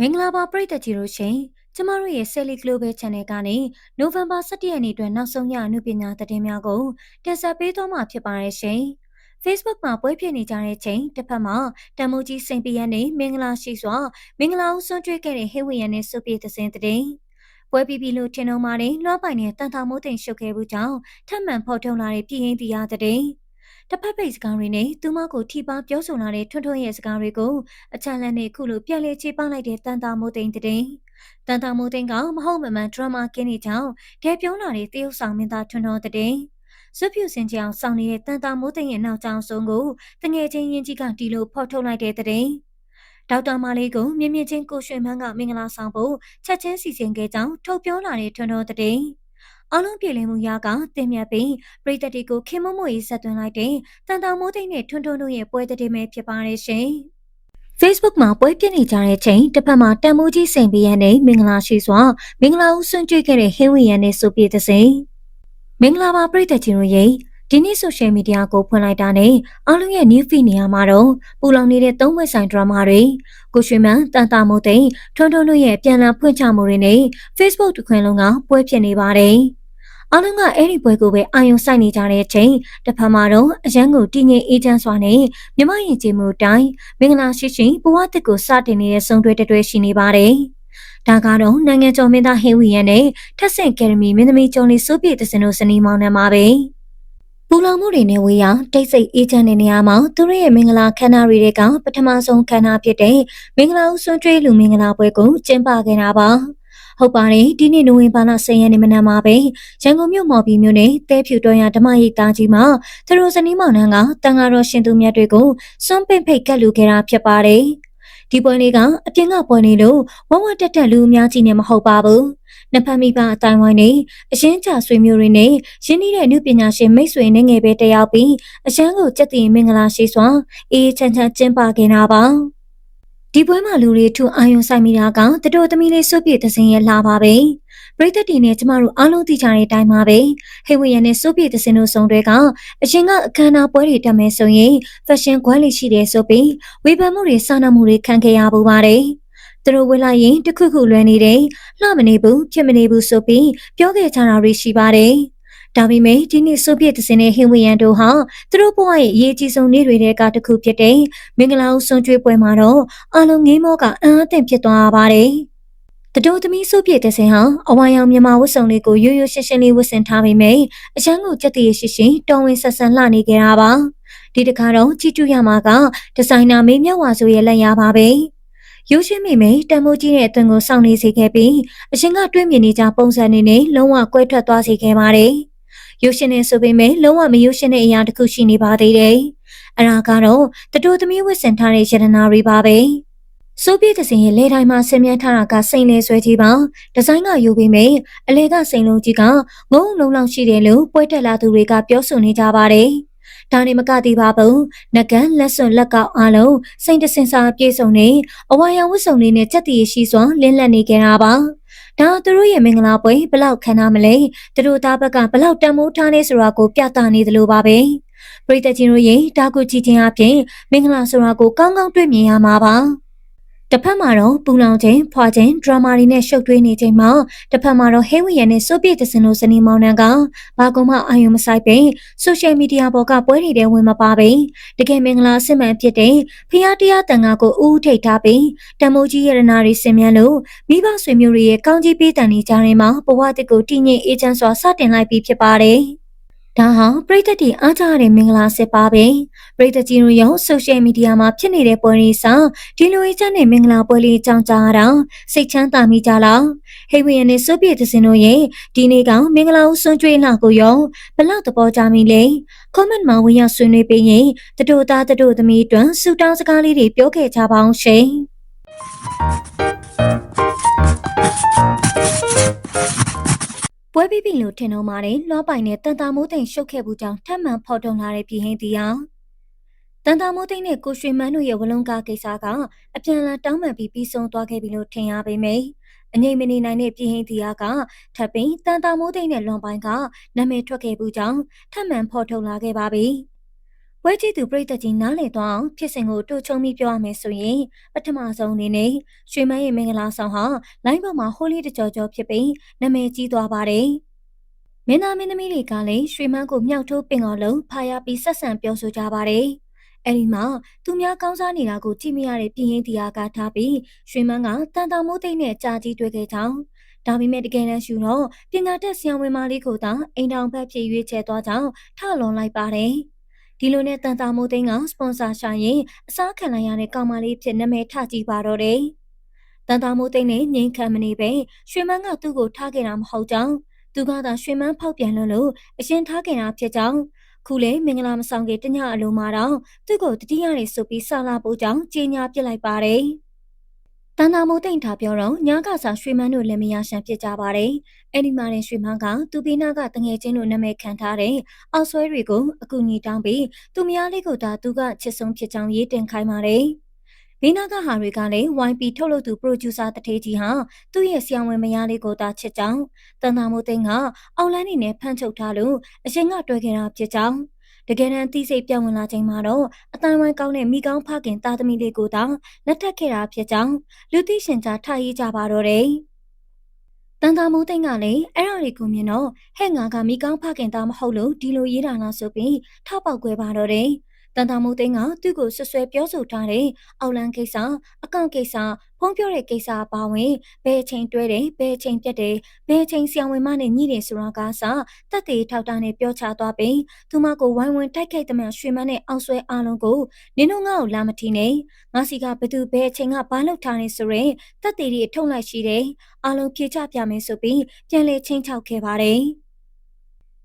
မင်္ဂလာပါပရိသတ်ကြီးတို့ရှင်ကျမတို့ရဲ့ Selly Global Channel ကနေနိုဝင်ဘာ17ရက်နေ့အတွက်နောက်ဆုံးရအမှုပညာသတင်းများကိုတင်ဆက်ပေးသွားမှာဖြစ်ပါတယ်ရှင် Facebook မှာပွဲဖြစ်နေကြတဲ့ချိန်တစ်ဖက်မှာတမိုးကြီးစိန်ပီယန်နဲ့မင်္ဂလာရှိစွာမင်္ဂလာဦးဆွန့်ကျွေးခဲ့တဲ့ဟေဝီယန်နဲ့စုပြေသစင်တဲ့ပွဲပြီးပြီလို့ထင်တော့မှလည်းလွှမ်းပိုင်နဲ့တန်တာမိုးတိမ်ရှုပ်ခဲ့မှုကြောင့်ထပ်မံဖော်ထုတ်လာတဲ့ပြည်ရင်တရားတဲ့ တစ်ဖက်ပိတ်စကားတွေနဲ့သူမကိုထိပါပြောဆိုလာတဲ့ထွန်းထွန်းရဲ့စကားတွေကိုအချမ်းလန်းနဲ့ခုလိုပြန်လည်ချေပလိုက်တဲ့တန်တာမိုးသိန်းတဲ့တန်တာမိုးသိန်းကမဟုတ်မမှန်ဒရမာကင်းနေကြောင်းဒဲပြောလာတဲ့တရုတ်ဆောင်မင်းသားထွန်းထွန်းတဲ့စွဖြူစင်ကြောင်ဆောင်နေတဲ့တန်တာမိုးသိန်းရဲ့နောက်ကျောင်းဆုံးကိုတငယ်ချင်းရင်ကြီးကတီလို့ဖော်ထုတ်လိုက်တဲ့တဲ့ဒေါက်တာမာလေးကိုမြင့်မြင့်ချင်းကိုရွှေမန်းကမင်္ဂလာဆောင်ဖို့ချက်ချင်းစီစဉ်ခဲ့ကြောင်းထုတ်ပြောလာတဲ့ထွန်းတော်တဲ့ အလုံးပြေလည်မှုရကတင်မြတ်ပြီးပြည်သက်တွေကိုခင်မမို့ရေးဆက်သွင်းလိုက်တဲ့တန်တောင်မိုးသိန်းနဲ့ထွန်းထွန်းတို့ရဲ့ပွဲတဲ့မဲဖြစ်ပါတယ်ရှင်။ Facebook မှာပွဲပြနေကြတဲ့ချိန်တစ်ဖက်မှာတန်မိုးကြီးစိန်ပီယန်နဲ့မင်္ဂလာရှိစွာမင်္ဂလာဦးဆွန့်ကြွေးခဲ့တဲ့ဟင်းဝီယန်နဲ့ဆိုပြတဲ့စိန်မင်္ဂလာပါပြည်သက်ကြီးတို့ရဲ့ ဒီနေ့ဆိုရှယ်မီဒီယာကိုဖွင့်လိုက်တာနဲ့အားလုံးရဲ့ new feed နေရာမှာတော့ပူလောင်နေတဲ့သုံးဝက်ဆိုင်ဒရာမာတွေကိုရွှေမန်းတန်တာမိုးသိန်းထွန်းထွန်းတို့ရဲ့ပြန်လာဖွင့်ချမှုတွေနဲ့ Facebook တစ်ခွင်လုံးကပွဲဖြစ်နေပါတယ်။အားလုံးကအဲ့ဒီပွဲကိုပဲအာရုံစိုက်နေကြတဲ့အချိန်တစ်ဖက်မှာတော့အရန်ကိုတည်ငြိမ်အေးချမ်းစွာနဲ့မြမရင်ကျေမှုတိုင်းမင်္ဂလာရှိရှိဘဝတစ်ကိုစတင်နေတဲ့ဆုံတွဲတွဲရှိနေပါတယ်။ဒါကတော့နိုင်ငံကျော်မင်းသားဟင်းဝီယန်နဲ့ထက်ဆင့်ကယ်ဒမီမင်းသမီးကျော်လေးစိုးပြည့်သစင်တို့စနီမောင်နှံပါပဲ။ပူ လောင်မှုတွေနဲ့ဝေးရတိတ်ဆိတ်အေးချမ်းတဲ့နေရာမှာသူတို့ရဲ့မင်္ဂလာခမ်းနားတွေကပထမဆုံးခမ်းနားဖြစ်တဲ့မင်္ဂလာဦးဆွမ်းကျွေးလူမင်္ဂလာပွဲကိုကျင်းပခဲ့တာပါ။ဟုတ်ပါတယ်ဒီနေ့နိုဝင်ဘာလ10ရက်နေ့မနက်မှာပဲရန်ကုန်မြို့မော်ဘီမြို့နယ်တဲဖြူတော်ရဓမ္မရိပ်သားကြီးမှာသူတို့ဇနီးမောင်နှံကတန်ဃာတော်ရှင်သူမြတ်တွေကိုစွန့်ပင့်ဖိတ်ကတ်လူခဲ့တာဖြစ်ပါတယ် ဒီပွဲလေးကအပြင်ကပွဲနေလို့ဝဝတက်တက်လူအများကြီးနဲ့မဟုတ်ပါဘူးနှစ်ဖက်မိဘအတိုင်းဝိုင်းနေအရှင်းချဆွေမျိုးတွေနဲ့ရင်းနှီးတဲ့နုပညာရှင်မိတ်ဆွေနဲ့ငယ်ပဲတယောက်ပြီးအရှမ်းကိုကြက်တည်မင်္ဂလာရှိစွာအေးချမ်းချမ်းကျင်းပခဲ့တာပါဒီပွဲမှာလူတွေထူအာယုံဆိုင်မိတာကတတော်သမီးလေးစွပ်ပြည့်သစင်ရဲ့လာပါပဲ ပရိသတ်တွေနဲ့ကျမတို့အားလုံးသိကြတဲ့အတိုင်းပါပဲဟေဝရနဲ့စွပ်ပြည့်သစင်တို့ဆောင်တွေကအရင်ကအခမ်းအနားပွဲတွေတက်မယ်ဆိုရင် fashion ခွဲလေးရှိတယ်ဆိုပြီးဝေဖန်မှုတွေစာနာမှုတွေခံခဲ့ရပူပါတယ်သူတို့ဝေလာရင်တခုခုလွယ်နေတယ်လှမနေဘူးဖြစ်မနေဘူးဆိုပြီးပြောခဲ့ကြတာတွေရှိပါတယ်ဒါပေမဲ့ဒီနေ့ဆိုဗီယက်တစင်နဲ့ဟင်ဝီယန်တို့ဟာသူတို့ဘဝရဲ့အရေးကြီးဆုံးနေ့တွေကတခုဖြစ်တဲ့မင်္ဂလာဦးဆွန်ကျွေးပွဲမှာတော့အလုံးငိမ့်မောကအံ့အသင့်ဖြစ်သွားပါတယ်။ တတော်သမီးဆိုပြည့်တဲ့စင်ဟာအဝါရောင်မြန်မာဝတ်စုံလေးကိုရိုးရိုးရှင်းရှင်းလေးဝတ်ဆင်ထားပေမဲ့အရန်ကိုကြက်တည်ရှိရှိတော်ဝင်ဆက်ဆန်လှနေကြတာပါ။ဒီတခါတော့ကြည့်ကြရမှာကဒီဇိုင်နာမေမြတ်ဝါဆိုရဲ့လက်ရပါပဲ။ရိုးရှင်းမိမိတန်မိုးကြီးတဲ့အသွင်ကိုစောင့်နေစေခဲ့ပြီးအရှင်ကတွင်းမြင်နေကြပုံစံနေနဲ့လုံးဝကွဲထွက်သွားစေခဲ့ပါတယ်။ရုပ်ရှင်နဲ့ဆိုပေမဲ့လုံးဝမရုပ်ရှင်တဲ့အရာတစ်ခုရှိနေပါသေးတယ်။အရာကတော့တတိုးသမီးဝတ်ဆင်ထားတဲ့ရတနာတွေပါပဲ။ ဆိုပြည့်တဲ့စင်ရဲ့လေတိုင်းမှာဆင်မြန်းထားတာကစိန်လေဆွဲကြီးပါဒီဇိုင်းကယူပြီးမိအလဲကစိန်လုံးကြီးကငုံလုံးလောက်ရှိတယ်လို့ပွဲတက်လာသူတွေကပြောဆိုနေကြပါတယ်။ဒါနဲ့မကသေးပါဘူး။နကန်လက်စွန်လက်ကောက်အားလုံးစိန်တစင်စာပြေဆုံးနေအဝါရောင်ဝတ်စုံလေးနဲ့ချက်တည်ရှိစွာလင်းလက်နေကြတာပါ။ဒါသူတို့ရဲ့မင်္ဂလာပွဲဘလောက်ခံရမလဲသူတို့သားဘက်ကဘလောက်တန်မိုးထားနေဆိုတာကိုပြသနေသလိုပါပဲပရိသတ်ချင်းတို့ရဲ့တာကုကြည့်ခြင်းအပြင်မင်္ဂလာဆိုတာကိုကောင်းကောင်းတွေ့မြင်ရမှာပါ တစ်ဖက်မှာတော့ပူလောင်ခြင်းဖွာခြင်းဒရမာတွေနဲ့ရှုပ်ထွေးနေခြင်းမှာတစ်ဖက်မှာတော့ဟဲဝီယန်နဲ့ဆိုဗီယက်တစင်တို့စနီမောင်နှံကဘာကုမှအာရုံမဆိုင်ပင်ဆိုရှယ်မီဒီယာပေါ်ကပွဲတွေထဲဝင်မပါပင်တကယ်မင်္ဂလာစစ်မှန်ဖြစ်တဲ့ဖျားတရားတန်ခါကိုအူးထိတ်ထားပြီးတမိုးကြီးရတနာတွေဆင်မြန်းလို့မိဘဆွေမျိုးတွေရဲ့ကောင်းကြီးပေးတန်နေကြတဲ့မှာဘဝတစ်ကိုတည်ငြိမ်အေးချမ်းစွာစတင်လိုက်ပြီးဖြစ်ပါတယ်။ ဒါဟာပရိသတ်တွေအားကြရတဲ့မင်္ဂလာစစ်ပါပဲပရိသတ်ကြီးတို့ရောဆိုရှယ်မီဒီယာမှာဖြစ်နေတဲ့ပွဲတွေစဒီလိုအကျနဲ့မင်္ဂလာပွဲလေးအကြောင်းကြားတာစိတ်ချမ်းသာမိကြလားဟေဝီယန်နဲ့ဆိုပြည့်သစင်တို့ရဲ့ဒီနေ့ကမင်္ဂလာဦးဆွန်ကျွေးလာကိုရောဘလောက်သဘောကြမိလဲ comment မှာဝင်ရောက်ဆွေးနွေးပေးရင်တတို့သားတတို့သမီးအတွက်စူတောင်းစကားလေးတွေပြောခဲ့ကြပါအောင်ရှင် ပွဲပြီးပြီလို့ထင်တော့ပါတယ်လွှားပိုင်နဲ့တန်တာမိုးသိန်ရှုပ်ခဲ့မှုကြောင့်ထပ်မံဖော်ထုတ်လာတဲ့ပြည်ဟင်းတီဟာတန်တာမိုးသိန်နဲ့ကိုရွှေမန်းတို့ရဲ့ဝလုံးကားကိစ္စကအပြန်အလှန်တောင်းပန်ပြီးပြီးဆုံးသွားခဲ့ပြီလို့ထင်ရပေမယ့်အငိမ့်မနေနိုင်တဲ့ပြည်ဟင်းတီဟာကထပ်ပင်တန်တာမိုးသိန်နဲ့လွန်ပိုင်ကနာမည်ထွက်ခဲ့မှုကြောင့်ထပ်မံဖော်ထုတ်လာခဲ့ပါပြီ ပွဲကြည့်သူပြည်သက်ကြီးနားလည်သွားအောင်ဖြစ်စဉ်ကိုတိုးချုံပြီးပြောရမယ်ဆိုရင်ပထမဆုံးအနေနဲ့ရွှေမန်းရဲ့မင်္ဂလာဆောင်ဟာလိုင်းပေါ်မှာဟိုလီတကြောကြောဖြစ်ပြီးနာမည်ကြီးသွားပါတယ်။မင်းသားမင်းသမီးတွေကလည်းရွှေမန်းကိုမြောက်ထိုးပင်တော်လုံးဖာရပြီးဆက်ဆံပြောဆိုကြပါတယ်။အဲဒီမှာသူများကောင်းစားနေတာကိုကြည့်မရတဲ့ပြည်ရင်တရားကထားပြီးရွှေမန်းကတန်တာမိုးသိမ့်နဲ့ကြာကြီးတွေ့ခဲ့ကြောင်းဒါပေမဲ့တကယ်တမ်းရှူတော့ပညာတတ်ဆရာဝန်မလေးကိုသာအိမ်တော်ဘက်ဖြစ်ရွေးချယ်သွားကြောင်းထလွန်လိုက်ပါတယ်။ ဒီလိုနဲ့တန်တာမိုးသိန်းကစပွန်ဆာရှာရင်အစားခံလိုက်ရတဲ့ကောင်မလေးဖြစ်နာမည်ထကြည့်ပါတော့တယ်။တန်တာမိုးသိန်းနဲ့ငိမ့်ခံမနေပဲရွှေမန်းကသူ့ကိုထားခဲ့တာမဟုတ်ကြောင်းသူကသာရွှေမန်းဖောက်ပြန်လို့လို့အရင်ထားခဲ့တာဖြစ်ကြောင်းခုလေမင်္ဂလာမဆောင်ခင်တညအလုံးမှာတော့သူ့ကိုတတိယနေဆိုပြီးဆလာပို့ကြောင်းကြေညာပြစ်လိုက်ပါတယ်။ တန်တာမိုးတိန်ထားပြောတော့ညကစားရွှေမန်းတို့လည်းမရရှမ်းဖြစ်ကြပါတယ်။အဲ့ဒီမှာရင်ရွှေမန်းကသူပိနာကတငယ်ချင်းတို့နာမည်ခံထားတဲ့အောက်ဆွဲတွေကိုအကူအညီတောင်းပြီးသူမယားလေးကိုသာသူကချစ်ဆုံးဖြစ်ကြောင်းရေးတင်ခိုင်းပါတယ်။ဘိနာကဟာတွေကလည်း YP ထုတ်လုပ်သူပရိုဂျူဆာတထေးကြီးဟာသူ့ရဲ့ဆရာဝန်မယားလေးကိုသာချစ်ကြောင်းတန်တာမိုးတိန်ကအောက်လန်းနေနဲ့ဖမ်းချုပ်ထားလို့အရင်ကတွေ့ခဲ့တာဖြစ်ကြောင်း တကယ်တမ်းသိစိတ်ပြောင်းဝင်လာချိန်မှာတော့အတိုင်းဝိုင်းကောင်းတဲ့မိကောင်းဖခင်သားသမီးလေးကိုတောင်လက်ထပ်ခဲ့တာဖြစ်ကြောင်းလူသိရှင်ကြားထားရေးကြပါတော့တယ်။တန်တာမိုးသိန်းကလည်းအဲ့ဒါတွေကိုမြင်တော့ဟဲ့ငါကမိကောင်းဖခင်သားမဟုတ်လို့ဒီလိုရေးတာလားဆိုပြီးထောက်ပေါက်ခွဲပါတော့တယ်။ တန်တာမိုးသိန်းကသူ့ကိုဆွဆွဲပြောဆိုထားတဲ့အောက်လန်းကိစ္စအကောင့်ကိစ္စဖုံးပြောတဲ့ကိစ္စအပါဝင်ဘယ်ချိန်တွဲတယ်ဘယ်ချိန်ပြတ်တယ်ဘယ်ချိန်ဆီယံဝင်မနဲ့ညှိတယ်ဆိုတာကစတက်သေးထောက်တာနဲ့ပြောချသွားပြီးသူမကိုဝိုင်းဝန်းတိုက်ခိုက်သမျှရွှေမန်းနဲ့အောက်ဆွဲအားလုံးကိုနင်းတို့ငါ့ကိုလာမထီနဲ့ငါစီကဘသူဘယ်ချိန်ကဘာလုပ်ထားနေဆိုရင်တက်သေးတွေထုတ်လိုက်ရှိတယ်အားလုံးဖြေချပြမယ်ဆိုပြီးပြန်လဲချင်းချောက်ခဲ့ပါတယ်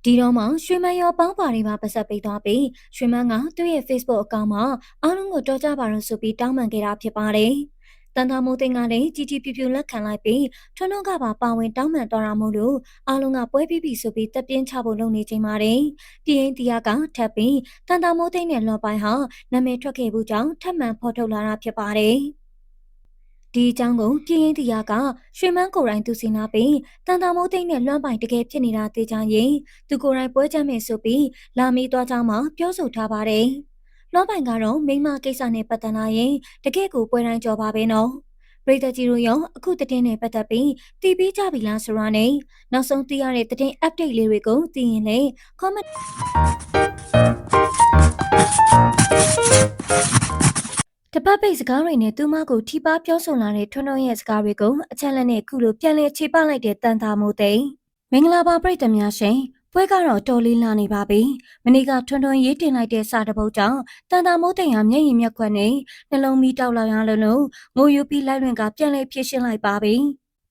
ဒီတော့မှရွှေမန်းရောပေါင်းပါတွေပါပတ်သက်ပေးသွားပြီးရွှေမန်းကသူ့ရဲ့ Facebook အကောင့်မှာအားလုံးကိုတော်ကြပါတော့ဆိုပြီးတောင်းပန်ခဲ့တာဖြစ်ပါတယ်။တန်တာမိုးသိန်းကလည်းကြီးကြီးပြူပြူလက်ခံလိုက်ပြီးထွန်းထွန်းကပါပါဝင်တောင်းပန်တော်တာမို့လို့အားလုံးကပွဲပြီးပြီဆိုပြီးတက်ပြင်းချဖို့လုပ်နေချိန်ပါတယ်။ပြင်းတရားကထပ်ပြီးတန်တာမိုးသိန်းနဲ့လော်ပိုင်ဟာနာမည်ထွက်ခဲ့မှုကြောင့်ထပ်မံဖော်ထုတ်လာတာဖြစ်ပါတယ်။ ဒီအကြောင်းကိုပြင်းရင်တရားကရွှေမန်းကိုယ်တိုင်သူစီနာပြီးတန်တာမိုးသိမ့်နဲ့လွှမ်းပိုင်တကယ်ဖြစ်နေတာသိကြရင်သူကိုယ်တိုင်ပွဲချမ်းမယ်ဆိုပြီးလာမီသွားကြောင်းမှပြောဆိုထားပါတယ်။လွှမ်းပိုင်ကတော့မိမကိစ္စနဲ့ပတ်သက်လာရင်တကယ့်ကိုပွဲတိုင်းကြော်ပါပဲနော်။ပြည်သက်ကြီးတို့ရောအခုတည်င်းနဲ့ပတ်သက်ပြီးတည်ပြီးကြပြီလားဆိုတာနဲ့နောက်ဆုံးသိရတဲ့တည်င်း update လေးတွေကိုသိရင်လည်း comment တပတ်ပိတ်စကားတွေနဲ့သူမကိုထိပါပြောဆိုလာတဲ့ထွန်းထွန်းရဲ့စကားတွေကိုအချက်လက်နဲ့ခုလိုပြန်လည်ခြေပလိုက်တဲ့တန်တာမိုးသိမ့်မင်္ဂလာပါပရိသတ်များရှင်ပွဲကတော့တော်လေးလာနေပါပြီမနေ့ကထွန်းထွန်းရေးတင်လိုက်တဲ့စာတပုတ်ကြောင့်တန်တာမိုးသိမ့်ဟာမျက်ရည်မျက်ခွက်နဲ့နှလုံးမီးတောက်လောက်ရလို့လို့ငိုယူပြီးလိုက်လွင်ကပြန်လည်ဖြစ်ရှင်းလိုက်ပါပြီ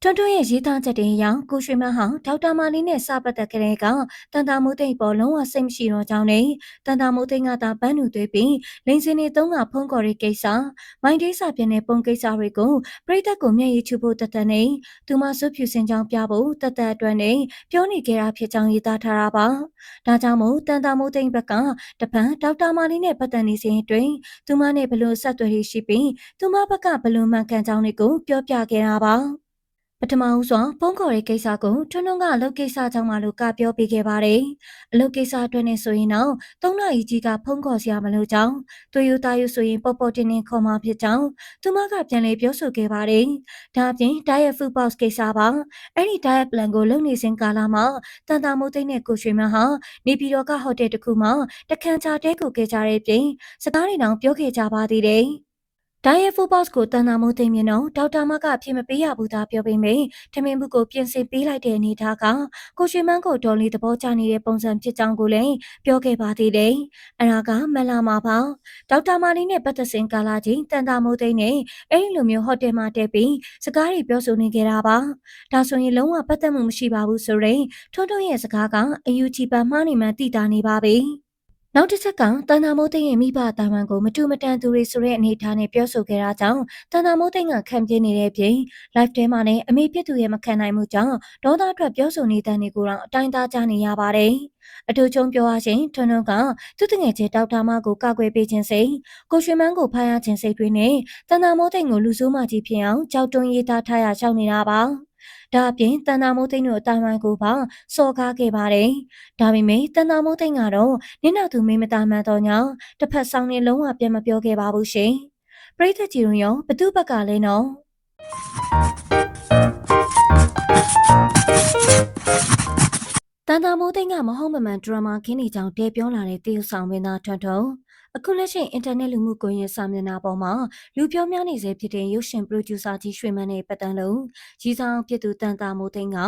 ထွန်းထွန်းရဲ့ရေးသားချက်တွေအရကိုရွှေမန်းဟာဒေါက်တာမာလီနဲ့စပတ်သက်ကြတဲ့ကတန်တာမိုးသိမ့်ပေါ်လုံးဝစိတ်မရှိတော့ကြောင်းနဲ့တန်တာမိုးသိမ့်ကသာပန်းနူသွေးပြီးလိန်စင်နေသုံးကဖုံးကော်ရဲ့ကိစ္စမိုင်းဒေးစာပြတဲ့ပုံကိစ္စတွေကိုပြည်သက်ကိုမျက်ရည်ချဖို့တသက်နဲ့သူမဆွဖြူစင်ကြောင်းပြဖို့တသက်အတွက်နဲ့ပြောနေကြတာဖြစ်ကြောင်းရေးသားထားတာပါဒါကြောင့်မို့တန်တာမိုးသိမ့်ဘက်ကတပန်ဒေါက်တာမာလီနဲ့ပတ်သက်နေစဉ်အတွင်းသူမနဲ့ဘလို့ဆက်သွယ်ရှိပြီးသူမဘက်ကဘလို့မှန်ကန်ကြောင်းတွေကိုပြောပြခဲ့တာပါ ပထမဦးစွာဖုန်းခေါ်တဲ့ကိစ္စကိုထွန်းထွန်းကအလုပ်ကိစ္စကြောင့်မှလို့ကပြောပေးခဲ့ပါတယ်။အလုပ်ကိစ္စအတွက်နဲ့ဆိုရင်တော့သုံးနာရီကြီးကဖုန်းခေါ်စရာမလိုကြောင်းသူယူသားယူဆိုရင်ပေါ်ပေါ်တင်တင်ခေါ်မှာဖြစ်ကြောင်းသူမကပြန်လေပြောဆိုခဲ့ပါတယ်။ဒါအပြင် diet food box ကိစ္စပါ။အဲ့ဒီ diet plan ကိုလုပ်နေစဉ်ကာလမှာတန်တာမိုးသိန်းနဲ့ကိုရွှေမန်းဟာနေပြည်တော်ကဟိုတယ်တစ်ခုမှာတခန်းချတဲကိုခဲ့ကြတဲ့ပြင်စကားတွေတောင်ပြောခဲ့ကြပါသေးတယ်။ ဒိုင်ရဲ့ဖူဘော့စ်ကိုတန်တာမိုးသိမ်းမြင်တော့ဒေါက်တာမကအဖြစ်မပေးရဘူးသားပြောပေးမယ်ထမင်းဘူးကိုပြင်ဆင်ပေးလိုက်တဲ့အနေထားကကိုရွှေမန်းကိုဒေါ်လီသဘောကျနေတဲ့ပုံစံဖြစ်ကြောင်းကိုလည်းပြောခဲ့ပါသေးတယ်အရာကမလာမှာပါဒေါက်တာမာလီနဲ့ပတ်သက်စဉ်ကာလချင်းတန်တာမိုးသိမ်းနဲ့အဲ့ဒီလိုမျိုးဟိုတယ်မှာတက်ပြီးစကားတွေပြောဆိုနေကြတာပါဒါဆိုရင်လုံးဝပတ်သက်မှုမရှိပါဘူးဆိုရင်ထွန်းထွန်းရဲ့စကားကအယူချီပန်မှားနေမှသိတာနေပါပြီ နောက်တစ်ချက်ကတန်တာမိုးသိန်းရဲ့မိဘတာဝန်ကိုမတူမတန်သူတွေဆိုတဲ့အနေအထားနဲ့ပြောဆိုခဲ့တာကြောင့်တန်တာမိုးသိန်းကခံပြင်းနေတဲ့ပြင် live ထဲမှာလည်းအမေပြစ်သူရဲ့မခံနိုင်မှုကြောင့်ဒေါသအတွက်ပြောဆိုနေတဲ့နေကိုတော့အတိုင်းသားကြနေရပါတယ်။အထူးချုံပြောရချင်းထွန်းထွန်းကသူ့တငယ်ချင်းဒေါက်တာမကိုကာကွယ်ပေးခြင်းစိတ်ကိုရွှေမန်းကိုဖမ်းရခြင်းစိတ်တွေနဲ့တန်တာမိုးသိန်းကိုလူဆိုးမကြီးဖြစ်အောင်ကြောက်တွန်းရေးသားထားရရှောက်နေတာပါ။။ ဒါအပြင်တန်တာမိုးသိန်းတို့အတိုင်းဝိုင်းကိုပါစော်ကားခဲ့ပါတယ်။ဒါပေမဲ့တန်တာမိုးသိန်းကတော့နင့်နောက်သူမိမသားမှန်တော့ညတစ်ဖက်ဆောင်နေလုံးဝပြန်မပြောခဲ့ပါဘူးရှင်။ပရိသတ်ကြီးတို့ရောဘသူဘက်ကလဲနော်တန်တာမိုးသိန်းကမဟုတ်မမှန်ဒရမာခင်းနေကြောင်တဲပြောလာတဲ့တရုတ်ဆောင်မင်းသားထွန်းထွန်း အခုလက်ရှိအင်တာနက်လူမှုကွန်ရက်စာမျက်နှာပေါ်မှာလူပြောများနေစေဖြစ်တဲ့ရုပ်ရှင်ပရိုဂျူဆာကြီးရွှေမန်းနဲ့ပတ်သက်လို့ကြီးဆောင်ဖြစ်သူတန်တာမိုးသိန်းက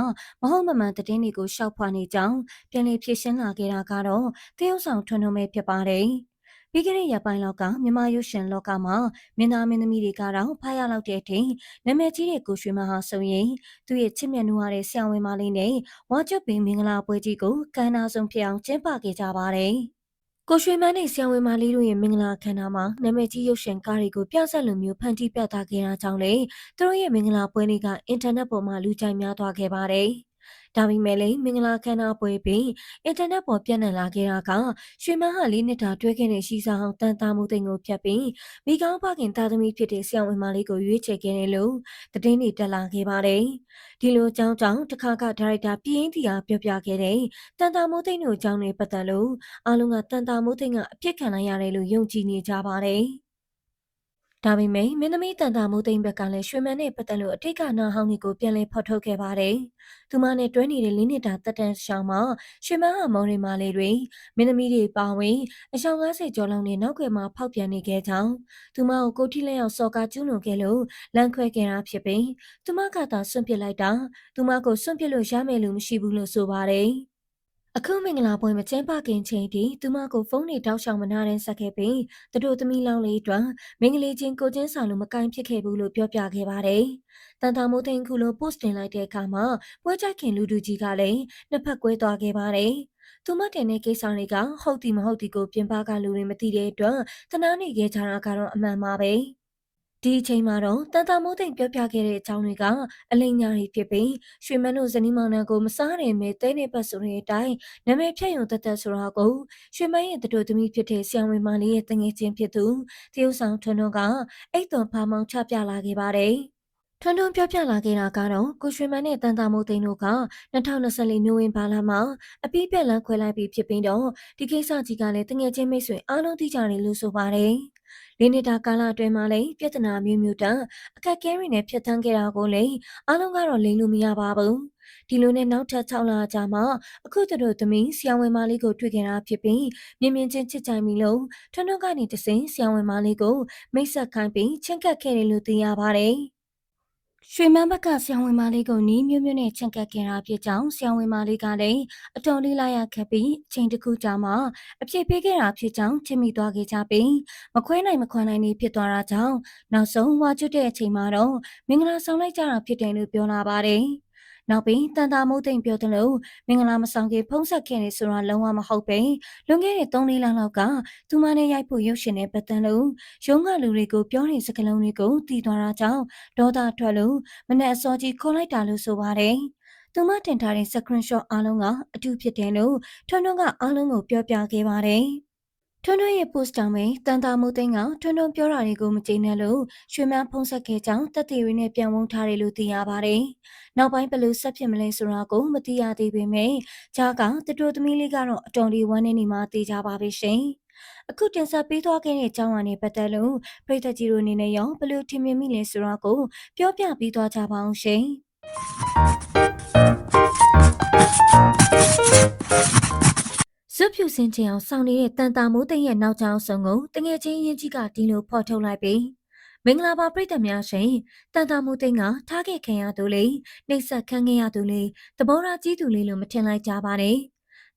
မဟုတ်မမှန်သတင်းတွေကိုရှောက်ဖွာနေကြောင်းပြန်လည်ဖြေရှင်းလာခဲ့တာကတော့တရုတ်ဆောင်ထွန်းထွန်းပဲဖြစ်ပါတယ်။ပြီးခဲ့တဲ့ရက်ပိုင်းလောက်ကမြန်မာရုပ်ရှင်လောကမှာမင်းသားမင်းသမီးတွေကတော့ဖားရလောက်တဲ့အထိနာမည်ကြီးတဲ့ကိုရွှေမဟာဆိုရင်သူ့ရဲ့ချစ်မြတ်နူရတဲ့ဆရာဝန်မလေးနဲ့ဝါကျွတ်ပင်မင်္ဂလာပွဲကြီးကိုကမ်းနားဆုံးဖြစ်အောင်ကျင်းပခဲ့ကြပါတယ်။ ကိုရွှေမန်းနဲ့ဆရာဝန်မလေးတို့ရဲ့မင်္ဂလာခမ်းနားမှာနာမည်ကြီးရုပ်ရှင်ကားတွေကိုပြဆက်လိုမျိုးဖန်တီးပြသခဲ့တာကြောင့်လေသူတို့ရဲ့မင်္ဂလာပွဲတွေကအင်တာနက်ပေါ်မှာလူကြိုက်များသွားခဲ့ပါတယ်။ ဒါပေမဲ့လည်းမင်္ဂလာခမ်းနားပွဲပြီးအင်တာနက်ပေါ်ပြန့်နှံ့လာခဲ့တာကရွှေမန်းဟာလေးနှစ်တာတွဲခဲ့တဲ့ရှိစာအောင်တန်တာမှုသိန်းကိုဖြတ်ပြီးမိကောင်းဖခင်သားသမီးဖြစ်တဲ့ဆရာဝန်မလေးကိုရွေးချယ်ခဲ့တယ်လို့သတင်းတွေတက်လာခဲ့ပါတယ်။ဒီလိုအကြောင်းကြောင့်တစ်ခါကဒါရိုက်တာပြင်းတီဟာပြောပြခဲ့တဲ့တန်တာမိုးသိန်းတို့အကြောင်းတွေပတ်သက်လို့အားလုံးကတန်တာမိုးသိန်းကအပြစ်ခံလိုက်ရတယ်လို့ယုံကြည်နေကြပါတယ်။ ဒါပေမဲ့မင်းသမီးတန်တာမိုးသိန်းဘက်ကလည်းရွှေမန်းနဲ့ပတ်သက်လို့အထိတ်ကနာဟောင်းတွေကိုပြန်လည်ဖော်ထုတ်ခဲ့ပါတယ်။သူမနဲ့တွဲနေတဲ့လေးနှစ်တာတက်တန်ရှောင်းမှာရွှေမန်းဟာမောင်ရီမာလေးတွေမင်းသမီးတွေပါဝင်အရှောင်း90ကျော်လောက်နဲ့နောက်ွယ်မှာဖောက်ပြန်နေခဲ့ကြောင်းသူမကိုကိုထီလက်ရောက်စော်ကားကျူးလွန်ခဲ့လို့လန့်ခွဲခဲ့တာဖြစ်ပြီးသူမကသာစွန့်ပစ်လိုက်တာသူမကိုစွန့်ပစ်လို့ရမယ်လို့မရှိဘူးလို့ဆိုပါတယ်။ အခုမင်္ဂလာပွဲမကျင်းပခင်ချိန်ထိသူမကိုဖုန်းနဲ့တောက်ချောင်မနာတဲ့ဆက်ခဲ့ပြီးသူတို့သမီးလောင်းလေးအတွက်မင်္ဂလေးချင်းကိုချင်းစာလို့မကင်ဖြစ်ခဲ့ဘူးလို့ပြောပြခဲ့ပါတယ်။တန်တာမိုးသိန်းခုလို post တင်လိုက်တဲ့အခါမှာပွဲကြိုက်ခင်လူတူကြီးကလည်းနှစ်ဖက်ကွဲသွားခဲ့ပါတယ်။သူမတင်တဲ့ကိစ္စတွေကဟုတ်တီမဟုတ်တီကိုပြင်ပကလူတွေမသိတဲ့အတွက်တနာနေခဲ့ကြတာကတော့အမှန်ပါပဲ။ ဒီအချိန်မှာတော့တန်တာမိုးသိမ့်ပြောပြခဲ့တဲ့အကြောင်းတွေကအလိမ်ညာတွေဖြစ်ပြီးရွှေမန်းတို့ဇနီးမောင်နှံကိုမစားရမဲတဲနေပတ်ဆိုတဲ့အတိုင်းနာမည်ဖြတ်ရုံတက်တက်ဆိုတာကိုရွှေမန်းရဲ့တူသမီးဖြစ်တဲ့ဆီယံဝေမာလေးရဲ့တငယ်ချင်းဖြစ်သူတရုတ်ဆောင်ထွန်းထွန်းကအိတ်သွန်ဖာမောင်ချပြလာခဲ့ပါတယ်။ထွန်းထွန်းပြောပြလာခဲ့တာကတော့ကိုရွှေမန်းနဲ့တန်တာမိုးသိန်းတို့က2024နိုဝင်ဘာလမှာအပိပြက်လန်းခွဲလိုက်ပြီးဖြစ်ပြီးတော့ဒီကိစ္စကြီးကလည်းတငယ်ချင်းမိတ်ဆွေအားလုံးသိကြတယ်လို့ဆိုပါတယ်။ လေးနှစ်တာကာလအတွင်းမှာလည်းပြဿနာမျိုးမျိုးတအခက်ခဲတွေနဲ့ဖြတ်သန်းခဲ့တာကိုလည်းအားလုံးကတော့လိမ်လို့မရပါဘူးဒီလိုနဲ့နောက်ထပ်6လကြာမှအခုတို့သမီးဆီယံဝင်မလေးကိုတွေ့ခဲ့တာဖြစ်ပြီးမြင်မြင်ချင်းချစ်ကြိုင်ပြီလို့ထွန်းထွန်းကနေတစင်ဆီယံဝင်မလေးကိုမိတ်ဆက်ခိုင်းပြီးချင်းကပ်ခဲ့တယ်လို့သိရပါတယ် ရွှေမန်းဘက်ကဆရာဝန်မလေးကိုနီးမျိုးမျိုးနဲ့ချင့်ကပ်ခဲ့တာဖြစ်ကြောင်းဆရာဝန်မလေးကလည်းအတော်လေးလိုက်ရခဲ့ပြီးအချိန်တစ်ခုကြာမှအပြစ်ပေးခဲ့တာဖြစ်ကြောင်းချစ်မိသွားခဲ့ကြပြီးမခွဲနိုင်မခွန်နိုင်နေဖြစ်သွားတာကြောင့်နောက်ဆုံးဝါကျွတ်တဲ့အချိန်မှာတော့မင်္ဂလာဆောင်လိုက်ကြတာဖြစ်တယ်လို့ပြောလာပါတယ်။ နောက်ပြီးတန်တာမိုးသိမ့်ပြောတယ်လို့မင်္ဂလာမဆောင်ခင်ဖုံးဆက်ခဲ့နေဆိုတာလုံးဝမဟုတ်ပဲလွန်ခဲ့တဲ့3လလောက်ကသူမနဲ့ရိုက်ဖို့ရုပ်ရှင်နဲ့ပတ်သက်လို့ရုံးကလူတွေကိုပြောတဲ့စကားလုံးတွေကိုတီးသွားတာကြောင့်ဒေါသထွက်လို့မနဲ့အစောကြီးခေါ်လိုက်တာလို့ဆိုပါတယ်သူမတင်ထားတဲ့ screenshot အားလုံးကအတူဖြစ်တယ်လို့ထွန်းထွန်းကအားလုံးကိုပြောပြခဲ့ပါတယ်။ ထွန်းထွန်းရဲ့ post တောင်ပဲတန်တာမိုးသိန်းကထွန်းထွန်းပြောတာတွေကိုမကျေနပ်လို့ရွှေမန်းဖုံးဆက်ခဲ့ကြောင်းတက်သေးရင်းနဲ့ပြန်ဝုန်းထားတယ်လို့သိရပါတယ်။နောက်ပိုင်းဘယ်လိုဆက်ဖြစ်မလဲဆိုတာကိုမသိရသေးပေမဲ့ဂျာကတတူသမီးလေးကတော့အတော်လေးဝမ်းနေနေမှသိကြပါပြီရှင်။အခုတင်ဆက်ပေးသွားခဲ့တဲ့အကြောင်းအရာနဲ့ပတ်သက်လို့ပြည်သက်ကြီးတို့အနေနဲ့ရောဘယ်လိုထင်မြင်မိလဲဆိုတာကိုပြောပြပေးသွားကြပါအောင်ရှင်။ စွပ်ဖြူစင်ချင်အောင်ဆောင်နေတဲ့တန်တာမိုးသိန်းရဲ့နောက်ကျောင်းဆောင်ကိုတငယ်ချင်းရင်ကြီးကဒီလိုဖော်ထုတ်လိုက်ပြီးမင်္ဂလာပါပြည်သက်များရှင်တန်တာမိုးသိန်းကထားခဲ့ခံရသူလေးနှိပ်စက်ခံခဲ့ရသူလေးသဘောထားကြီးသူလေးလို့မထင်လိုက်ကြပါနဲ့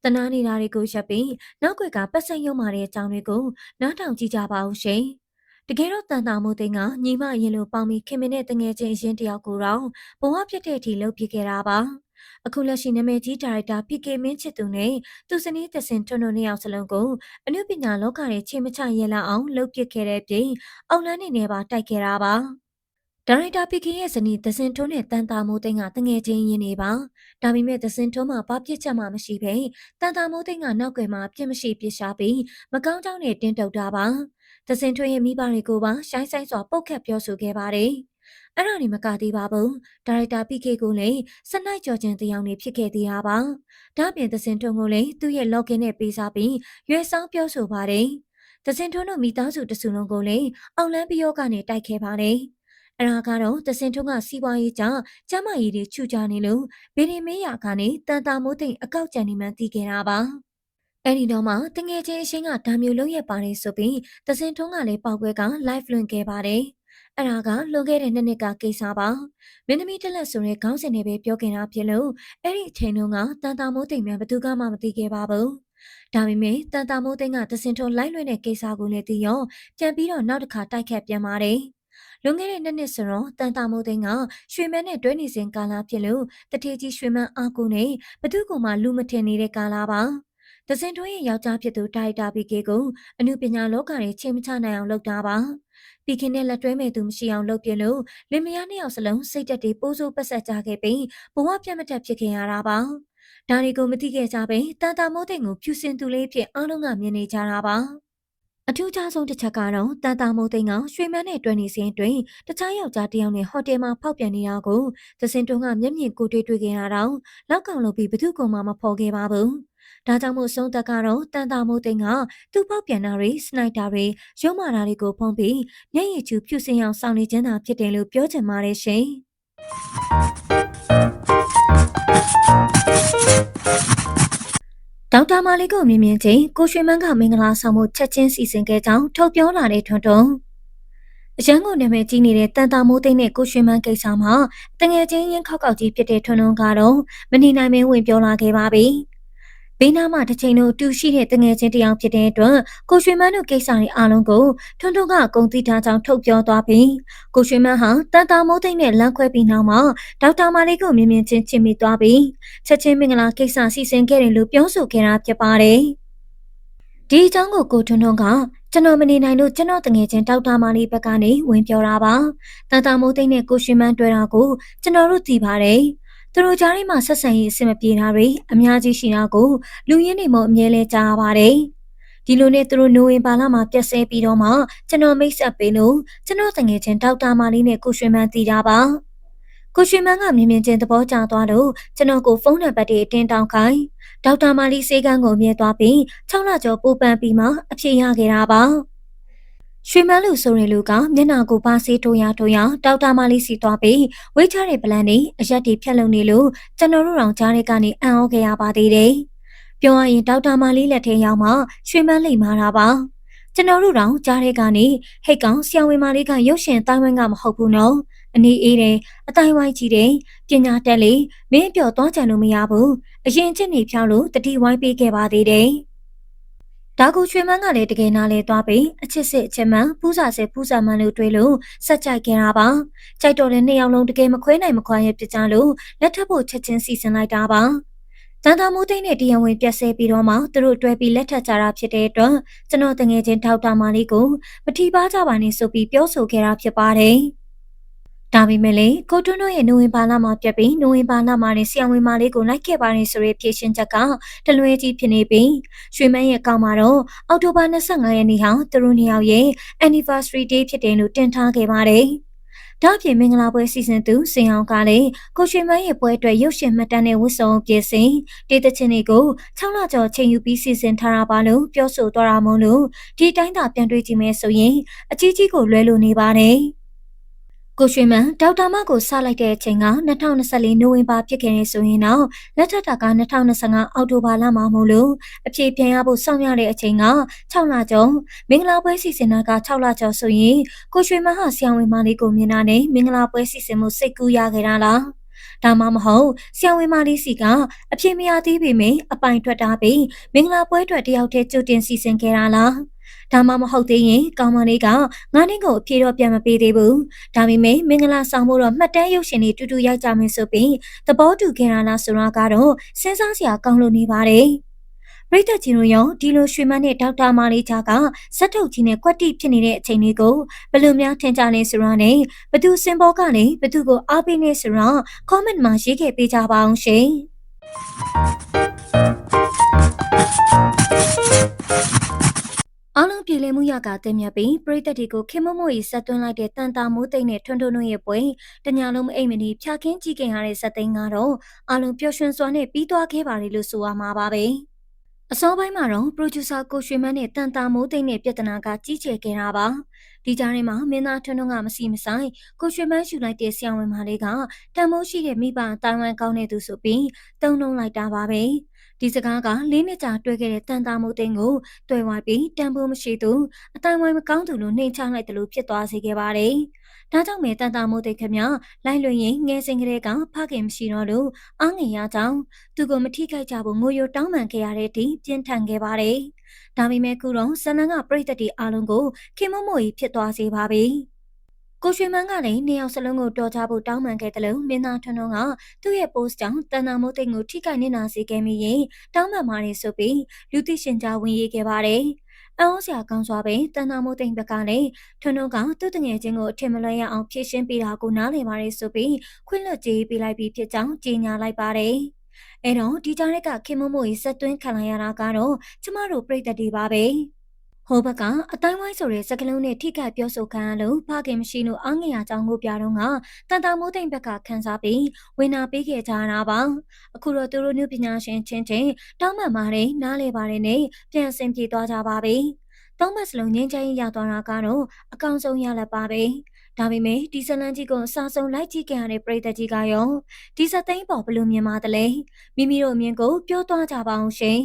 တနာနေတာတွေကိုရပ်ပြီးနောက်ွယ်ကပတ်စံရုံမာတဲ့အကြောင်းတွေကိုနားထောင်ကြည့်ကြပါဦးရှင်တကယ်တော့တန်တာမိုးသိန်းကညီမရင်လိုပေါင်းပြီးခင်မင်းတဲ့တငယ်ချင်းရင်တယောက်ကိုတော့ဘဝဖြစ်တဲ့အထိလှုပ်ပြခဲ့တာပါ။ အခုလက်ရှိနာမည်ကြီးဒါရိုက်တာ PK မင်းချစ်သူနဲ့သူစနီးသစင်ထွန်းတို့နှစ်ယောက်စလုံးကိုအနုပညာလောကရဲ့ချိန်မချရဲလာအောင်လှုပ်ပစ်ခဲ့တဲ့ပြင်အောင်လန်းနေနဲ့ပါတိုက်ခဲ့တာပါဒါရိုက်တာ PK ရဲ့ဇနီးသစင်ထွန်းနဲ့တန်တာမိုးသိန်းကတငယ်ချင်းရင်းနေပါဒါပေမဲ့သစင်ထွန်းမှာဘာပြစ်ချက်မှမရှိပဲတန်တာမိုးသိန်းကနောက်ွယ်မှာပြစ်မရှိပြစ်ရှာပြီးမကောင်းကြောင်းနဲ့တင်းတုပ်တာပါသစင်ထွန်းရဲ့မိဘတွေကိုပါရှိုင်းဆိုင်စွာပုတ်ခတ်ပြောဆိုခဲ့ပါတယ် အဲ့ဒါနေမကသေးပါဘူးဒါရိုက်တာ PK ကိုလည်းစနိုက်ကြော်ချင်းတယောက်နေဖြစ်ခဲ့သေးတာပါဒါ့ပြင်သစင်ထွန်းကိုလည်းသူ့ရဲ့ login နဲ့ပေးစားပြီးရွေးဆောင်ပြောဆိုပါတယ်သစင်ထွန်းတို့မိသားစုတစုလုံးကိုလည်းအောင်လန်းပယောကနေတိုက်ခဲ့ပါတယ်အဲ့ဒါကတော့သစင်ထွန်းကစီးပွားရေးကြောင့်ကျမကြီးတွေချူကြနေလို့ဗီဒီမေးရကနေတန်တာမိုးသိမ့်အကောက်ကြံနေမှသိခဲ့တာပါအဲ့ဒီတော့မှတငယ်ချင်းအချင်းကဒါမျိုးလုံးရပါတယ်ဆိုပြီးသစင်ထွန်းကလည်းပေါက်ကွဲက live လွှင့်ခဲ့ပါတယ်။ အဲ့ဒါကလွန်ခဲ့တဲ့နှစ်နှစ်ကကိစ္စပါ။မင်းသမီးတက်လက်ဆိုတဲ့ခေါင်းစဉ်နဲ့ပဲပြောခင်တာဖြစ်လို့အဲ့ဒီအချိန်တုန်းကတန်တာမိုးတိမ်မြန်ဘသူကမှမသိခဲ့ပါဘူး။ဒါပေမဲ့တန်တာမိုးသိမ်ကသစင်ထွန်းလိုက်လွှင့်တဲ့ကိစ္စကိုလည်းသိရောပြန်ပြီးတော့နောက်တစ်ခါတိုက်ခတ်ပြန်ပါတယ်။လွန်ခဲ့တဲ့နှစ်နှစ်ဆိုတော့တန်တာမိုးသိန်းကရွှေမန်းနဲ့တွဲနေစဉ်ကာလဖြစ်လို့တထေကြီးရွှေမန်းအားကိုနဲ့ဘသူကမှလူမထင်နေတဲ့ကာလပါ။။ဒဇင်တွင်းရဲ့ယောက်ျားဖြစ်သူဒါရိုက်တာပီကေကိုအမှုပညာလောကတွေချိန်မချနိုင်အောင်လုပ်တာပါ။ ပီကင်းနဲ့လက်တွဲမဲ့သူမရှိအောင်လုပ်ပြလို့လင်မယားနှစ်ယောက်စလုံးစိတ်တက်တွေပိုးစိုးပတ်ဆက်ကြခဲ့ပြီးဘဝပြတ်မတက်ဖြစ်ခဲ့ရတာပါ။ဒါတွေကိုမသိခဲ့ကြပဲတန်တာမိုးတဲ့ကိုဖြူစင်သူလေးဖြစ်အားလုံးကမြင်နေကြတာပါ။အထူးခြားဆုံးတစ်ချက်ကတော့တန်တာမိုးသိန်းကရွှေမန်းနဲ့တွဲနေစဉ်အတွင်းတခြားယောက်ျားတစ်ယောက်နဲ့ဟိုတယ်မှာဖောက်ပြန်နေတာကိုသစင်တွန်းကမျက်မြင်ကိုတွေ့တွေ့ခဲ့ရတော့လောက်ကောင်လို့ပြီးဘသူကမှမဖော်ခဲ့ပါဘူး။ ဒါကြောင့်မို့ဆုံးသက်ကတော့တန်တာမိုးသိန်းကသူ့ပေါက်ပြန်တာတွေစနိုက်တာတွေရုံးမာတာတွေကိုဖုံးပြီးမျက်ရည်ကျူဖြူစင်အောင်စောင့်နေခြင်းသာဖြစ်တယ်လို့ပြောချင်ပါတယ်ရှင်ဒေါက်တာမာလီကိုမြင်မြင်ချင်းကိုရွှေမန်းကမင်္ဂလာဆောင်မှုချက်ချင်းစီစဉ်ခဲ့ကြောင်းထုတ်ပြောလာတဲ့ထွန်းထွန်းအရန်ကိုနာမည်ကြီးနေတဲ့တန်တာမိုးသိန်းနဲ့ကိုရွှေမန်းကိစ္စမှာတငယ်ချင်းရင်ခောက်ခောက်ကြီးဖြစ်တဲ့ထွန်းထွန်းကတော့မနေနိုင်မင်းဝင်ပြောလာခဲ့ပါပြီ။ ဘေးနားမှာတစ်ချိန်လုံးတူရှိတဲ့တငယ်ချင်းတယောက်ဖြစ်တဲ့အတွက်ကိုရွှေမန်းတို့ကိစ္စတွေအားလုံးကိုထွန်းထွန်းကဂုံတိထားကြောင်းထုတ်ပြောသွားပြီးကိုရွှေမန်းဟာတန်တာမိုးသိမ့်နဲ့လမ်းခွဲပြီးနောက်မှာဒေါက်တာမာလေးကိုမြင်မြင်ချင်းချစ်မိသွားပြီးချက်ချင်းမင်္ဂလာကိစ္စစီစဉ်ခဲ့တယ်လို့ပြောဆိုခဲ့တာဖြစ်ပါတယ်။ဒီအကြောင်းကိုကိုထွန်းထွန်းကကျွန်တော်မနေနိုင်လို့ကျွန်တော်တငယ်ချင်းဒေါက်တာမာလီဘက်ကနေဝင်ပြောတာပါ။တန်တာမိုးသိမ့်နဲ့ကိုရွှေမန်းတွေ့တာကိုကျွန်တော်တို့သိပါတယ်။ သူတို့ကြားထဲမှာဆက်ဆံရေးအဆင်မပြေတာတွေအများကြီးရှိတာကိုလူရင်းတွေမို့အမြဲလဲကြားပါတယ်။ဒီလိုနဲ့သူတို့နိုဝင်ဘာလမှာပြက်ဆဲပြီးတော့မှကျွန်တော်မိတ်ဆက်ပေးလို့ကျွန်တော်တငယ်ချင်းဒေါက်တာမာလီနဲ့ကိုရွှေမန်းတည်တာပါ။ကိုရွှေမန်းကမြင်မြင်ချင်းသဘောကျသွားလို့ကျွန်တော်ကိုဖုန်းနံပါတ်တွေတင်တောင်းခိုင်းဒေါက်တာမာလီစေကန်းကိုမြဲသွားပြီး6လကျော်ပူပန်ပြီးမှအဖြေရခဲ့တာပါ။ ရွှေမန်းလူဆိုရင်လူကမျက်နာကိုပါစေးထိုးရထိုးရဒေါက်တာမလေးစီသွားပြီးဝိတ်ချတဲ့ပလန်နေအရက်တွေဖြတ်လုံနေလို့ကျွန်တော်တို့တောင်ကြားတဲ့ကနေအံ့ဩခဲ့ရပါသေးတယ်။ပြောရရင်ဒေါက်တာမလေးလက်ထဲရောက်မှရွှေမန်းလိမ်မာတာပါ။ကျွန်တော်တို့တောင်ကြားတဲ့ကနေဟိတ်ကောင်ဆရာဝန်မလေးကရုပ်ရှင်တိုင်းဝိုင်းကမဟုတ်ဘူးနော်။အနေအေးတယ်အတိုင်းဝိုင်းကြီးတယ်ပညာတက်လေမင်းပြောသွားကြလို့မရဘူး။အရင်ချင်းနေဖြောင်းလို့တတိဝိုင်းပေးခဲ့ပါသေးတယ်။ ဒါကူချွေမန်းကလည်းတကယ်နားလဲသွားပြီးအချစ်စစ်အချစ်မှန်ပူးစာစစ်ပူးစာမှန်လို့တွေးလို့ဆက်ကြိုက်ခဲ့တာပါကြိုက်တော်တဲ့နှစ်ယောက်လုံးတကယ်မခွဲနိုင်မခွာရဲ့ပြကြလို့လက်ထပ်ဖို့ချက်ချင်းစီစဉ်လိုက်တာပါတန်တာမိုးသိန်းနဲ့တရားဝင်ပြက်ဆဲပြီးတော့မှသူတို့တွဲပြီးလက်ထပ်ကြတာဖြစ်တဲ့အတွက်ကျွန်တော်တငယ်ချင်းဒေါက်တာမာလေးကိုမထီပါကြပါနဲ့ဆိုပြီးပြောဆိုခဲ့တာဖြစ်ပါတယ်။ ဒါပေမဲ့လည်းကိုတွန်းတို့ရဲ့နိုဝင်ဘာလမှာပြတ်ပြီးနိုဝင်ဘာလမှာနဲ့ဆီယံဝင်မာလေးကိုလိုက်ခဲ့ပါတယ်ဆိုတဲ့ဖြေရှင်းချက်ကတလွဲကြီးဖြစ်နေပြီးရွှေမန်းရဲ့အကောင့်မှာတော့အောက်တိုဘာ25ရက်နေ့ဟာသူတို့နှစ်ယောက်ရဲ့ anniversary day ဖြစ်တယ်လို့တင်ထားခဲ့ပါတယ်။ဒါ့အပြင်မင်္ဂလာပွဲစီစဉ်သူစင်အောင်ကလည်းကိုရွှေမန်းရဲ့ပွဲအတွက်ရုပ်ရှင်မှတ်တမ်းနဲ့ဝတ်စုံပြင်ဆင်ဒေသချင်းတွေကို6လကျော်ချိန်ယူပြီးစီစဉ်ထားတာပါလို့ပြောဆိုသွားတာမို့လို့ဒီတိုင်းသာပြန်တွေ့ကြည့်မယ်ဆိုရင်အကြီးကြီးကိုလွဲလို့နေပါတယ်။ ကိုရွှေမန်ဒေါက်တာမကိုစလိုက်တဲ့အချိန်က2024နိုဝင်ဘာဖြစ်ခဲ့နေဆိုရင်တော့လက်ထပ်တာက2025အောက်တိုဘာလမှာမို့လို့အပြေပြန်ရဖို့စောင့်ရတဲ့အချိန်က6လကျော်မင်္ဂလာပွဲစီစဉ်တာက6လကျော်ဆိုရင်ကိုရွှေမန်ဟာဆရာဝန်မလေးကိုမြင်တာနဲ့မင်္ဂလာပွဲစီစဉ်မှုစိတ်ကူးရခဲ့တာလားဒါမှမဟုတ်ဆရာဝန်မလေးစီကအပြေမရသေးပေမယ့်အပိုင်ထွက်တာပြီးမင်္ဂလာပွဲအတွက်တယောက်တည်းကြိုတင်စီစဉ်ခဲ့တာလား ဒါမှမဟုတ်သေးရင်ကောင်မလေးကငါးနှစ်ကိုအပြေတော့ပြန်မပေးသေးဘူးဒါပေမဲ့မင်္ဂလာဆောင်ဖို့တော့မှတ်တမ်းရုပ်ရှင်တွေတူတူရိုက်ကြမယ်ဆိုပြီးသဘောတူခဲ့ရလားဆိုတာကတော့စဉ်းစားစရာကောင်းလို့နေပါတယ်ရိတ်သက်ကြီးတို့ရောဒီလိုရွှေမန်းနဲ့ဒေါက်တာမာလေးချာကစက်ထုတ်ကြီးနဲ့ကွက်တိဖြစ်နေတဲ့အချိန်လေးကိုဘယ်လိုများထင်ကြလဲဆိုတော့ねဘသူစင်ဘောကလည်းဘသူကိုအားပေးနေဆိုတော့ comment မှာရေးခဲ့ပေးကြပါအောင်ရှင် အားလုံးပြည်လည်မှုရကတင်မြတ်ပြီးပြည်သက်တွေကိုခင်မမို့ရီဆက်သွင်းလိုက်တဲ့တန်တာမိုးသိမ့်နဲ့ထွန်းထွန်းတို့ရဲ့ပွဲတညာလုံးမအိမ်မနီဖြာခင်းကြည့်ခင်ရတဲ့ဇက်သိန်းကတော့အလုံးပျော်ရွှင်စွာနဲ့ပြီးသွားခဲ့ပါတယ်လို့ဆိုရမှာပါပဲအစောပိုင်းမှာတော့ producer ကိုရွှေမန်းနဲ့တန်တာမိုးသိမ့်နဲ့ပြဿနာကကြီးကျယ်ခဲ့တာပါဒီကြားထဲမှာမင်းသားထွန်းထွန်းကမစီမဆိုင်ကိုရွှေမန်းယူလိုက်တဲ့ဆရာဝန်မလေးကတန်မိုးရှိတဲ့မိဘတိုင်ဝမ်ကောင်းတဲ့သူဆိုပြီးတုံ့နှုံလိုက်တာပါပဲ ဒီစကားကလေးနှစ်ကြာတွေ့ခဲ့တဲ့တန်တာမိုးသိန်းကိုတွေ့ဝိုင်းပြီးတန်ဖိုးမရှိသူအတိုင်းဝိုင်းမကောင်းသူလို့နှိမ်ချလိုက်တယ်လို့ဖြစ်သွားစေခဲ့ပါတယ်။ဒါကြောင့်မဲတန်တာမိုးသိန်းခင်ဗျလိုက်လွင်ရင်ငယ်စဉ်ကလေးကဖခင်မရှိတော့လို့အားငယ်ရကြောင်းသူကိုမထိခိုက်ကြဘူးငိုယိုတောင်းပန်ခဲ့ရတဲ့အထိပြင်းထန်ခဲ့ပါတယ်။ဒါပေမဲ့ခုတော့ဇနန်ကပြိတ္တတီအားလုံးကိုခင်မမို့ကြီးဖြစ်သွားစေပါပြီ။ ကိုရွှေမန်းကလည်းနေအောင်စလုံးကိုတော်ကြဖို့တောင်းပန်ခဲ့တယ်လို့မင်းသားထွန်းထွန်းကသူ့ရဲ့ post ကြောင့်တန်တာမိုးသိန်းကိုထိခိုက်နေနာစေခဲ့မိရင်တောင်းပန်ပါတယ်ဆိုပြီးလူသိရှင်ကြားဝင်ရေးခဲ့ပါတယ်။အအောင်စရာကောင်းစွာပဲတန်တာမိုးသိန်းဘက်ကလည်းထွန်းထွန်းကသူ့တငယ်ချင်းကိုအထင်မလွဲရအောင်ဖြည့်ရှင်းပေးတာကိုနားလည်ပါတယ်ဆိုပြီးခွင့်လွှတ်ကြေးပေးလိုက်ပြီးဖြစ်ကြောင်းကြေညာလိုက်ပါတယ်။အဲ့တော့ဒီကြားရက်ကခင်မမို့ကြီးဆက်သွင်းခံလိုက်ရတာကတော့ကျမတို့ပြည်သက်တွေပါပဲ။ ဟိုဘက်ကအတိုင်းဝိုင်းဆိုတဲ့စကလုံးနဲ့ထိခိုက်ပြောဆိုခံရလို့ဖခင်မရှိလို့အားငယ်ရကြောင်းကိုပြတော့ကတန်တာမိုးသိမ့်ဘက်ကခန်းစားပြီးဝင်နာပေးခဲ့ကြတာပါအခုတော့သူတို့နုပညာရှင်ချင်းချင်းတောင်းပန်ပါတယ်နားလေပါတယ်နဲ့ပြန်ဆင်ပြေသွားကြပါပြီသုံးမစလုံးငင်းချင်ရသွားတာကတော့အကောင်ဆုံးရလက်ပါပဲဒါပေမဲ့ဒီဇလန်ကြီးကိုအစာဆုံးလိုက်ကြည့်ကြရတဲ့ပြည်သက်ကြီးကရောဒီစသိန်းပေါ်ဘလို့မြင်ပါသလဲမိမိတို့အမြင်ကိုပြောသွားကြပါအောင်ရှင်